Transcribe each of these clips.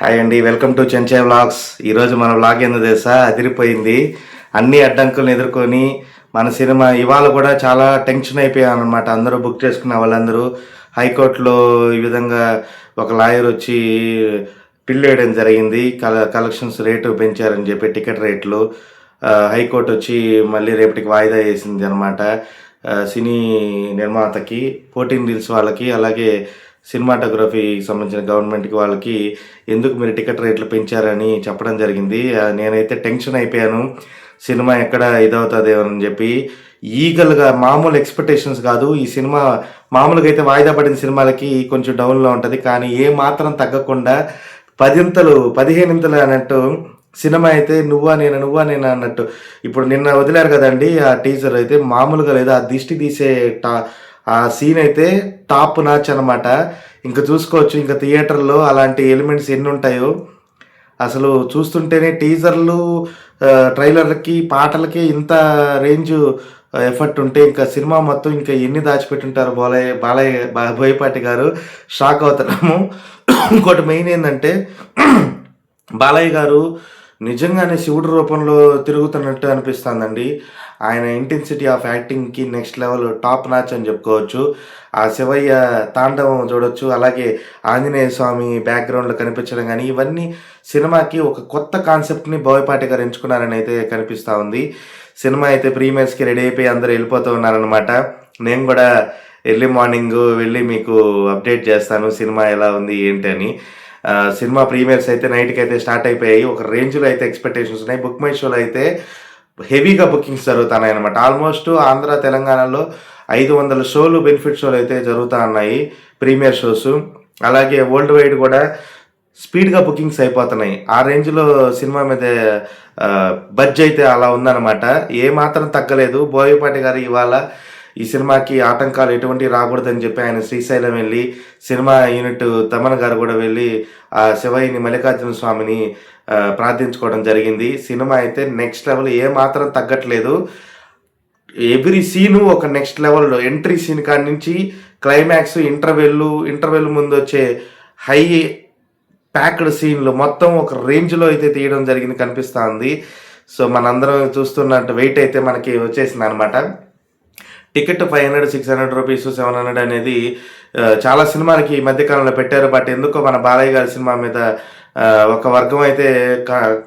Hi అండి welcome to చెంచే vlogs ఈరోజు మన వ్లాగ్ ఏందో తెలుసా? అదిరిపోయింది. అన్ని అడ్డంకులను ఎదుర్కొని మన సినిమా ఇవాళ కూడా చాలా టెన్షన్ అయిపోయాను అనమాట అందరూ బుక్ చేసుకున్న వాళ్ళందరూ. హైకోర్టులో ఈ విధంగా ఒక లాయర్ వచ్చి పిల్లు వేయడం జరిగింది. కల కలెక్షన్స్ రేటు పెంచారని చెప్పి టికెట్ రేట్లు హైకోర్టు వచ్చి మళ్ళీ రేపటికి వాయిదా వేసింది అనమాట సినీ నిర్మాతకి ఫోర్టీన్ రీల్స్ వాళ్ళకి అలాగే సినిమాటోగ్రఫీకి సంబంధించిన గవర్నమెంట్కి వాళ్ళకి ఎందుకు మీరు టికెట్ రేట్లు పెంచారని చెప్పడం జరిగింది. నేనైతే టెన్షన్ అయిపోయాను. సినిమా ఎక్కడ ఇదవుతుందేమో అని చెప్పి ఈగల్గా మామూలు ఎక్స్పెక్టేషన్స్ కాదు. ఈ సినిమా మామూలుగా అయితే వాయిదా పడిన సినిమాలకి కొంచెం డౌన్లో ఉంటుంది. కానీ ఏ మాత్రం తగ్గకుండా పదింతలు పదిహేనింతలు అన్నట్టు సినిమా అయితే నువ్వా నేను నువ్వా నేను అన్నట్టు. ఇప్పుడు నిన్న వదిలారు కదండి ఆ టీజర్ అయితే మామూలుగా లేదా ఆ దిష్టి తీసే టా ఆ సీన్ అయితే టాప్ నాచ్ అనమాట ఇంకా చూసుకోవచ్చు ఇంకా థియేటర్లో అలాంటి ఎలిమెంట్స్ ఎన్ని ఉంటాయో. అసలు చూస్తుంటేనే టీజర్లు ట్రైలర్లకి పాటలకి ఇంత రేంజ్ ఎఫర్ట్ ఉంటే ఇంకా సినిమా మొత్తం ఇంకా ఎన్ని దాచిపెట్టుంటారు బాలయ్య బాలయ్య బా- బోయపాటి గారు? షాక్ అవుతున్నాము. ఇంకోటి మెయిన్ ఏంటంటే బాలయ్య గారు నిజంగానే శివుడి రూపంలో తిరుగుతున్నట్టు అనిపిస్తుందండి. ఆయన ఇంటెన్సిటీ ఆఫ్ యాక్టింగ్కి నెక్స్ట్ లెవెల్ టాప్ నాచ్ అని చెప్పుకోవచ్చు. ఆ శివయ్య తాండవం చూడొచ్చు. అలాగే ఆంజనేయ స్వామి బ్యాక్గ్రౌండ్లో కనిపించడం కానీ ఇవన్నీ సినిమాకి ఒక కొత్త కాన్సెప్ట్ని బోయపాటి గారు ఎంచుకున్నారని అయితే కనిపిస్తూ ఉంది. సినిమా అయితే ప్రీమియర్స్కి రెడీ అయిపోయి అందరూ వెళ్ళిపోతూ ఉన్నారనమాట నేను కూడా ఎర్లీ మార్నింగ్ వెళ్ళి మీకు అప్డేట్ చేస్తాను. సినిమా ఎలా ఉంది ఏంటి అని. సినిమా ప్రీమియర్స్ అయితే నైట్కి అయితే స్టార్ట్ అయిపోయాయి. ఒక రేంజ్లో అయితే ఎక్స్పెక్టేషన్స్ ఉన్నాయి. బుక్ మై షోలో అయితే హెవీగా బుకింగ్స్ జరుగుతున్నాయి అనమాట ఆల్మోస్ట్ ఆంధ్ర తెలంగాణలో ఐదు వందల షోలు బెనిఫిట్ షోలు అయితే జరుగుతూ ఉన్నాయి ప్రీమియర్ షోస్. అలాగే వరల్డ్ వైడ్ కూడా స్పీడ్గా బుకింగ్స్ అయిపోతున్నాయి. ఆ రేంజ్లో సినిమా మీద బడ్జ్ అయితే అలా ఉందన్నమాట. ఏ మాత్రం తగ్గలేదు. బోయపాటి గారు ఇవాళ ఈ సినిమాకి ఆటంకాలు ఎటువంటి రాకూడదని చెప్పి ఆయన శ్రీశైలం వెళ్ళి సినిమా యూనిట్ తమన్ గారు కూడా వెళ్ళి ఆ శివయ్యని మల్లికార్జున స్వామిని ప్రార్థించుకోవడం జరిగింది. సినిమా అయితే నెక్స్ట్ లెవెల్ ఏ మాత్రం తగ్గట్లేదు. ఎవ్రీ సీను ఒక నెక్స్ట్ లెవెల్లో ఎంట్రీ సీన్ కాడి నుంచి క్లైమాక్స్ ఇంటర్వెల్ ఇంటర్వెల్ ముందు వచ్చే హై ప్యాక్డ్ సీన్లు మొత్తం ఒక రేంజ్లో అయితే తీయడం జరిగింది కనిపిస్తూ ఉంది. సో మనందరం చూస్తున్నట్టు వెయిట్ అయితే మనకి వచ్చేసింది అనమాట ticket five hundred six hundred rupees seven hundred అనేది చాలా సినిమాలకి ఈ మధ్యకాలంలో పెట్టారు. బట్ ఎందుకో మన బాలయ్య గారి సినిమా మీద ఒక వర్గం అయితే క-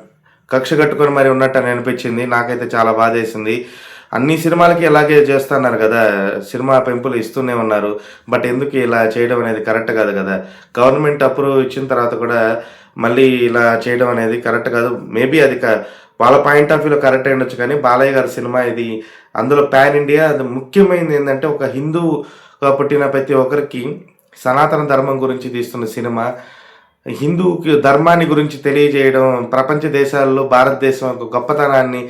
కక్ష కట్టుకొని మరి ఉన్నట్టు అని అనిపించింది. నాకైతే చాలా బాధ వేసింది. అన్ని సినిమాలకి ఇలాగే చేస్తున్నారు కదా సినిమా పెంపులు ఇస్తూనే ఉన్నారు. బట్ ఎందుకు ఇలా చేయడం అనేది కరెక్ట్ కాదు కదా. గవర్నమెంట్ అప్రూవ్ ఇచ్చిన తర్వాత కూడా మళ్ళీ ఇలా చేయడం అనేది కరెక్ట్ కాదు. మేబీ అది క- వాళ్ళ పాయింట్ ఆఫ్ వ్యూలో కరెక్ట్ అయి ఉండొచ్చు కానీ బాలయ్య గారి సినిమా ఇది. అందులో పాన్ ఇండియా అది ముఖ్యమైనది ఏంటంటే ఒక హిందూ పుట్టిన ప్రతి ఒక్కరికి సనాతన ధర్మం గురించి తీస్తున్న సినిమా. హిందూకి ధర్మాన్ని గురించి తెలియజేయడం ప్రపంచ దేశాల్లో భారతదేశం యొక్క గొప్పతనాన్ని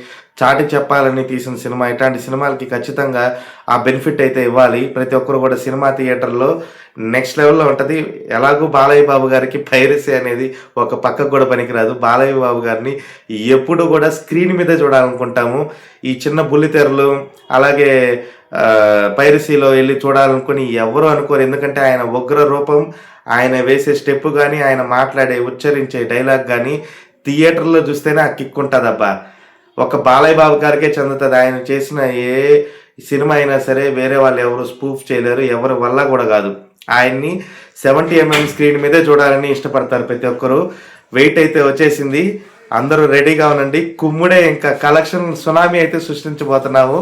చాటి చెప్పాలని తీసిన సినిమా. ఇట్లాంటి సినిమాలకి ఖచ్చితంగా ఆ బెనిఫిట్ అయితే ఇవ్వాలి. ప్రతి ఒక్కరు కూడా సినిమా థియేటర్లో నెక్స్ట్ లెవెల్లో ఉంటుంది. ఎలాగో బాలయ్య బాబు గారికి పైరసీ అనేది ఒక పక్కకు కూడా పనికిరాదు. బాలయ్య బాబు గారిని ఎప్పుడు కూడా స్క్రీన్ మీద చూడాలనుకుంటాము. ఈ చిన్న బుల్లితెరలు అలాగే పైరసీలో వెళ్ళి చూడాలనుకుని ఎవరు అనుకోరు. ఎందుకంటే ఆయన ఉగ్ర రూపం ఆయన వేసే స్టెప్ కానీ ఆయన మాట్లాడే ఉచ్చరించే డైలాగ్ కానీ థియేటర్లో చూస్తేనే ఆ కిక్ ఉంటుంది అబ్బా ఒక బాలయ్య బాబు గారికే చెందుతుంది. ఆయన చేసిన ఏ సినిమా అయినా సరే వేరే వాళ్ళు ఎవరు స్పూఫ్ చేయలేరు ఎవరి వల్ల కూడా కాదు. ఆయన్ని సెవెంటీ ఎంఎం స్క్రీన్ మీదే చూడాలని ఇష్టపడతారు ప్రతి ఒక్కరు. వెయిట్ అయితే వచ్చేసింది. అందరూ రెడీగా ఉండండి. కుమ్ముడే ఇంకా కలెక్షన్ సునామీ అయితే సృష్టించబోతున్నాము.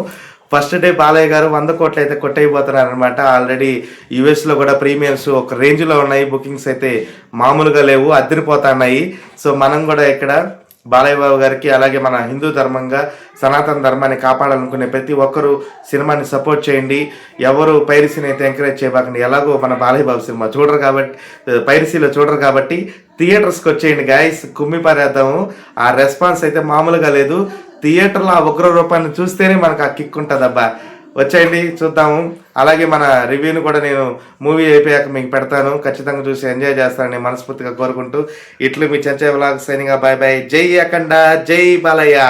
ఫస్ట్ డే బాలయ్య గారు వంద కోట్లు అయితే కొట్టయిపోతున్నారు అనమాట ఆల్రెడీ యూఎస్లో కూడా ప్రీమియర్స్ ఒక రేంజ్లో ఉన్నాయి. బుకింగ్స్ అయితే మామూలుగా లేవు అద్దరిపోతున్నాయి. సో మనం కూడా ఇక్కడ బాలయ్య బాబు గారికి అలాగే మన హిందూ ధర్మంగా సనాతన ధర్మాన్ని కాపాడాలనుకునే ప్రతి ఒక్కరూ సినిమాని సపోర్ట్ చేయండి. ఎవరు పైరసీని అయితే ఎంకరేజ్ చేయబాకండి. ఎలాగో మన బాలయ్య బాబు సినిమా చూడరు కాబట్టి పైరసీలో చూడరు కాబట్టి థియేటర్స్కి వచ్చేయండి. గాయస్ కుమ్మి పారేద్దాము. ఆ రెస్పాన్స్ అయితే మామూలుగా లేదు. థియేటర్లో ఆ ఉగ్ర రూపాన్ని చూస్తేనే మనకు ఆ కిక్ ఉంటుంది అబ్బా వచ్చేయండి చూద్దాము. అలాగే మన రివ్యూని కూడా నేను మూవీ అయిపోయాక మీకు పెడతాను. ఖచ్చితంగా చూసి ఎంజాయ్ చేస్తానని మనస్ఫూర్తిగా కోరుకుంటూ ఇట్లు మీ చర్చ వ్లాగ్ సైనింగ్. బాయ్ బాయ్ జై అఖండ జై బాలయ్య.